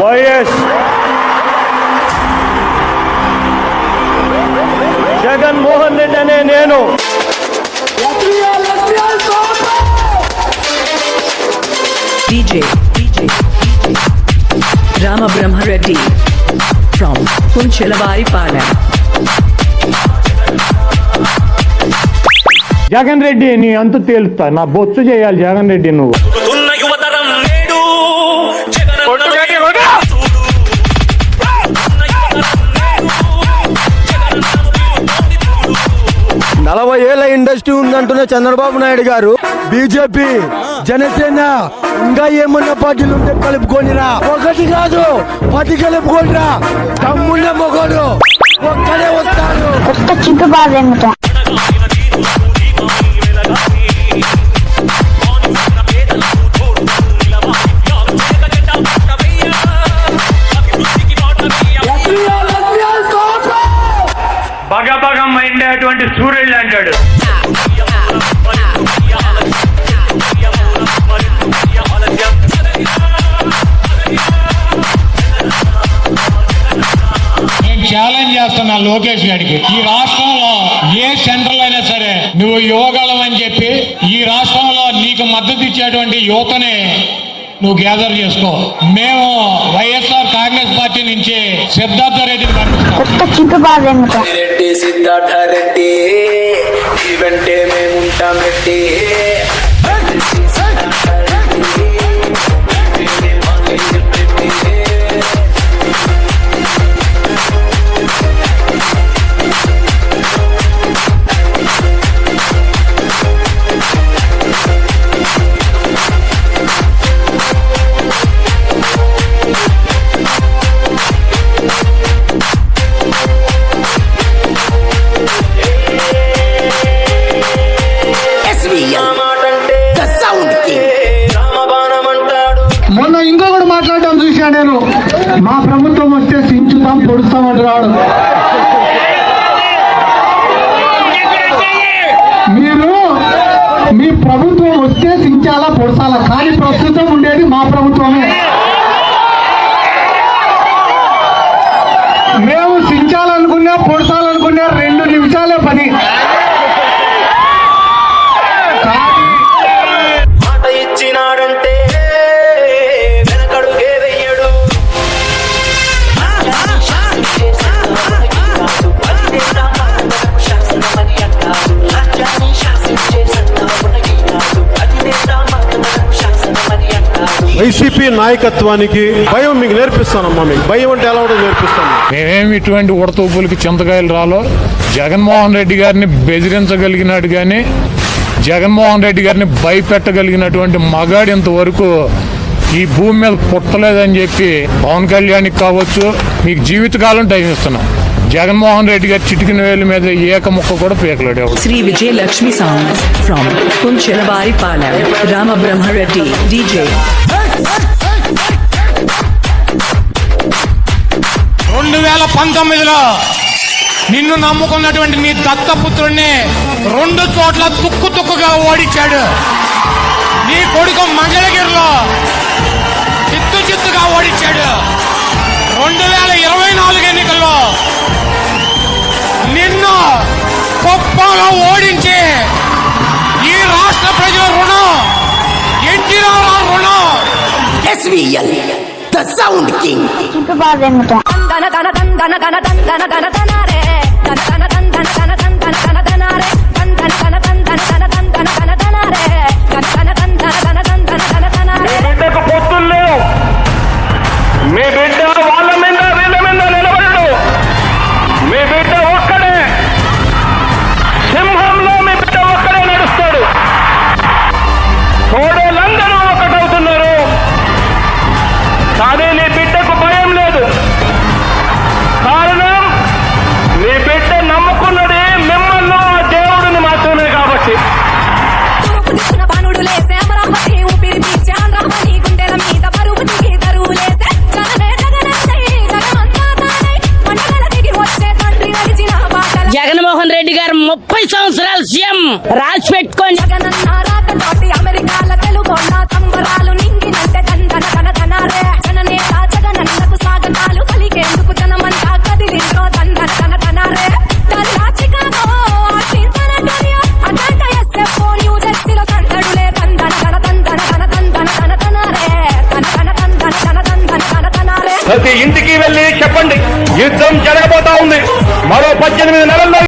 YS Jaganmohan Reddy అనే నేను DJ, DJ, Rama Brahma Reddy from Punchalavari Palam. Jagan Reddy నీ అంతు తేలుస్తా నా బొచ్చు చేయాలి జగన్ రెడ్డి నువ్వు ఇండస్ట్రీ ఉందంటున్న చంద్రబాబు నాయుడు గారు బీజేపీ జనసేన ఇంకా ఏమన్నా పార్టీలు ఉంటే కలుపుకోనిరా. ఒకటి కాదు పది కలుపుకోనిరా. తమ్ముళ్ళ మొగడు ఒక్కడే వస్తాడు. ఒక్క చిట్టు బాధ ఏమిటో? అడగాలిన చేస్తున్నా లోకేష్ గారికి. ఈ రాష్ట్రంలో ఏ సెంటర్ అయినా సరే నువ్వు యువగలం అని చెప్పి ఈ రాష్ట్రంలో నీకు మద్దతు ఇచ్చేటువంటి యువతని నువ్వు గ్యాదర్ చేసుకో. మేము వైఎస్ఆర్ కాంగ్రెస్ పార్టీ నుంచి సిద్ధార్థ రెడ్డిని పంపిస్తాం. సిద్ధార్థ మేముంటాం రెడ్డి. మాట్లాడడం చూసా నేను. మా ప్రభుత్వం వస్తే సించుతాం పొడుస్తాం అంటున్నాడు మీరు మీ ప్రభుత్వం వస్తే సించాలా పొడసాలా కానీ ప్రస్తుతం ఉండేది మా ప్రభుత్వమే. మేము సించాలనుకున్నా పొడసాలనుకున్నా వైసీపీ నాయకత్వానికి భయం మీకు నేర్పిస్తానమ్మా మీకు. భయం అంటే ఎలా ఉంటుందో నేర్పిస్తాను. మేమేమి ఇటువంటి ఉడతూపులకి చింతకాయలు రాలో? జగన్మోహన్ రెడ్డి గారిని బెదిరించగలిగినాడు కానీ జగన్మోహన్ రెడ్డి గారిని భయపెట్టగలిగినటువంటి మగాడు ఇంతవరకు ఈ భూమి మీద పుట్టలేదని చెప్పి పవన్ కళ్యాణ్కి కావచ్చు మీకు జీవితకాలం టైం ఇస్తున్నాం. జగన్మోహన్ రెడ్డి గారి చిటికిన వేలు మీద ఏక ముక్క కూడా పీకలేడు ఎవడు. Sri Vijay Lakshmi songs from Punchalavari Palam. రెండు వేల పంతొమ్మిదిలో నిన్ను నమ్ముకున్నటువంటి నీ దత్తపుత్రుణ్ణి రెండు చోట్ల తుక్కు తుక్కుగా ఓడించాడు. నీ కొడుకు మంగళగిరిలో చిత్తు చిత్తుగా ఓడించాడు. రెండు వేల ఇరవై నాలుగు ఎన్నికల్లో నిన్ను గొప్పగా ఓడించి ఈ రాష్ట్ర ప్రజల రుణం ఎన్టీ రామారావు రుణం SVL, the sound king. Reddy గారు ముప్పై సంవత్సరాలు సీఎం రాసి పెట్టుకోండి ప్రతి ఇంటికి వెళ్ళి చెప్పండి. యుద్ధం జరగబోతా ఉంది. మరో పద్దెనిమిది నెలల్లో